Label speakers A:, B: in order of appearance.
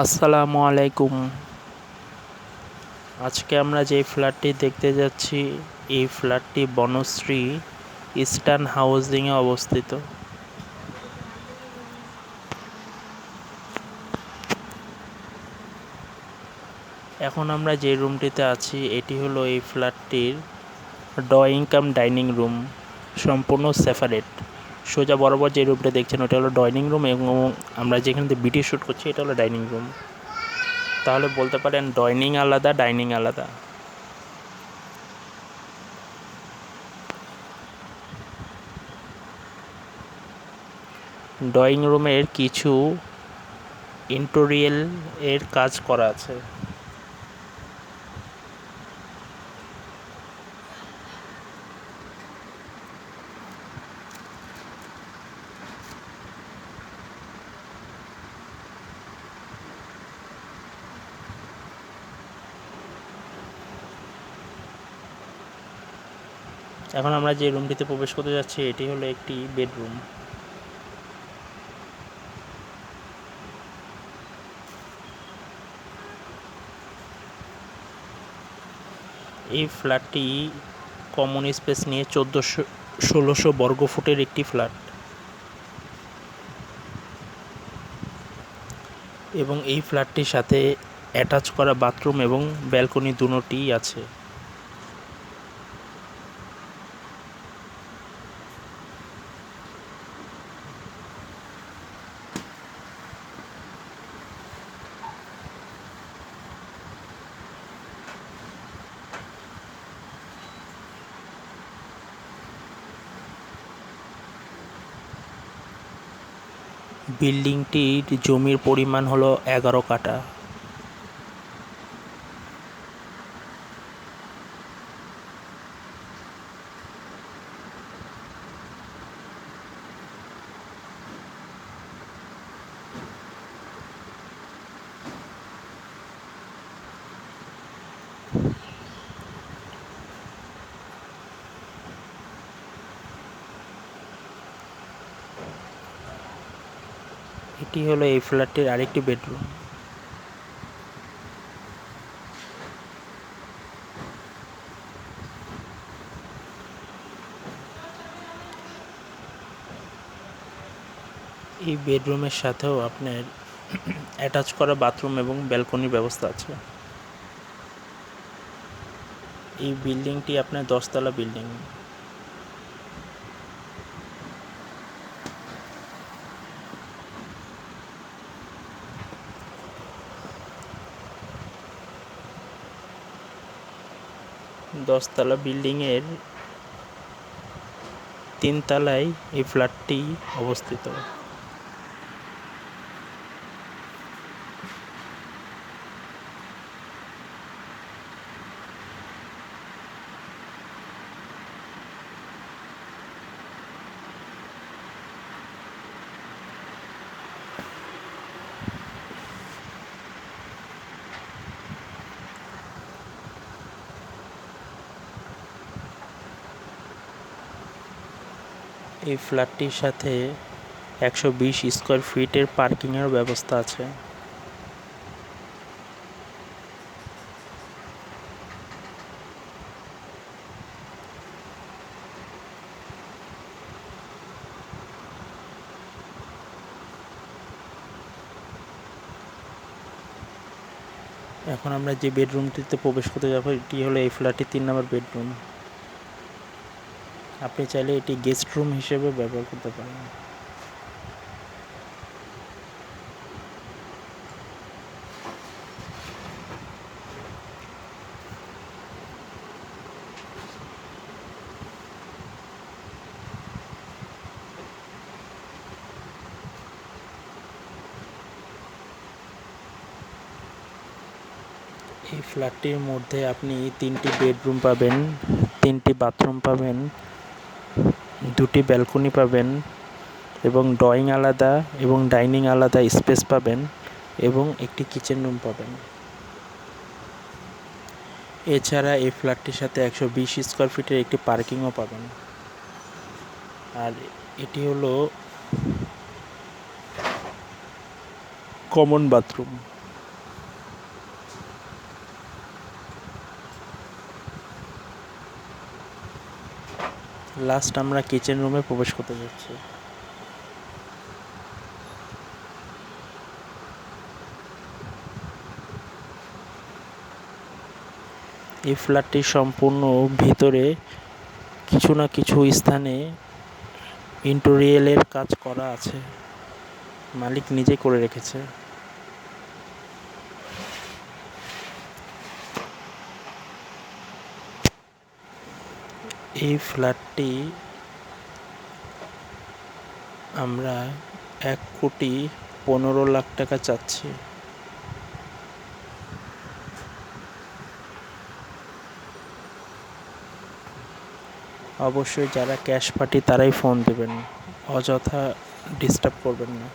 A: আসসালামু আলাইকুম। আজকে আমরা যে ফ্ল্যাটটি দেখতে যাচ্ছি, এই ফ্ল্যাটটি বনশ্রী ইস্টার্ন হাউজিংয়ে অবস্থিত। এখন আমরা যে রুমটিতে আছি, এটি হলো এই ফ্ল্যাটটির ড্রয়িং কাম ডাইনিং রুম, সম্পূর্ণ সেপারেট। সোজা বরাবর যে রুমটা দেখছেন, ওটা হলো ডাইনিং রুম এবং আমরা যেখানে ভিডিও শ্যুট করছি, এটা হলো ডাইনিং রুম। তাহলে বলতে পারেন ডাইনিং আলাদা ডাইনিং আলাদা। ড্রয়িং রুমের কিছু ইন্টোরিয়াল এর কাজ করা আছে। এখন আমরা যে রুমটিতে প্রবেশ করতে যাচ্ছি, এটি হলো একটি বেডরুম এই ফ্ল্যাটটি কমন স্পেস নিয়ে চোদ্দোশো, ষোলোশো বর্গ ফুটের একটি ফ্ল্যাট এবং এই ফ্ল্যাটটির সাথে অ্যাটাচ করা বাথরুম এবং ব্যালকনি দুটোটিই আছে। বিল্ডিংটির জমির পরিমাণ হল এগারো কাঠা। এটি হলো এই ফ্ল্যাটটির আরেকটি বেডরুম। এই বেডরুমের সাথেও আপনার অ্যাটাচ করা বাথরুম এবং ব্যালকনির ব্যবস্থা আছে। এই বিল্ডিংটি আপনার দশতলা বিল্ডিং। দশতলা বিল্ডিংয়ের তিনতলায় এই ফ্ল্যাটটি অবস্থিত। এই ফ্ল্যাটটির সাথে একশো বিশ স্কোয়ার ফিটের পার্কিংয়ের ব্যবস্থা আছে। এখন আমরা যে বেডরুমটিতে প্রবেশ করতে যাব, এটি হলো এই ফ্ল্যাটটির তিন নম্বর বেডরুম। আপনি চাইলে এটি গেস্ট রুম হিসেবে ব্যবহার করতে পারেন। এই ফ্ল্যাটটির মধ্যে আপনি তিনটি বেডরুম পাবেন, তিনটি বাথরুম পাবেন দুটি ব্যালকনি পাবেন এবং ড্রয়িং আলাদা এবং ডাইনিং আলাদা স্পেস পাবেন এবং একটি কিচেন রুম পাবেন। এছাড়া এই ফ্ল্যাটটির সাথে একশো বিশ স্কোয়ার ফিটের একটি পার্কিংও পাবেন। আর এটি হলো কমন বাথরুম লাস্ট আমরা কিচেন রুমে প্রবেশ করতে যাচ্ছি। এই ফ্ল্যাটটির সম্পূর্ণ ভিতরে কিছু না কিছু স্থানে ইন্টেরিয়লের কাজ করা আছে। মালিক নিজে করে রেখেছে। এই ফ্ল্যাটটি আমরা এক কোটি পনেরো লাখ টাকা চাচ্ছি। অবশ্যই যারা ক্যাশ পার্টি তারাই ফোন দেবেন, অযথা ডিস্টার্ব করবেন না।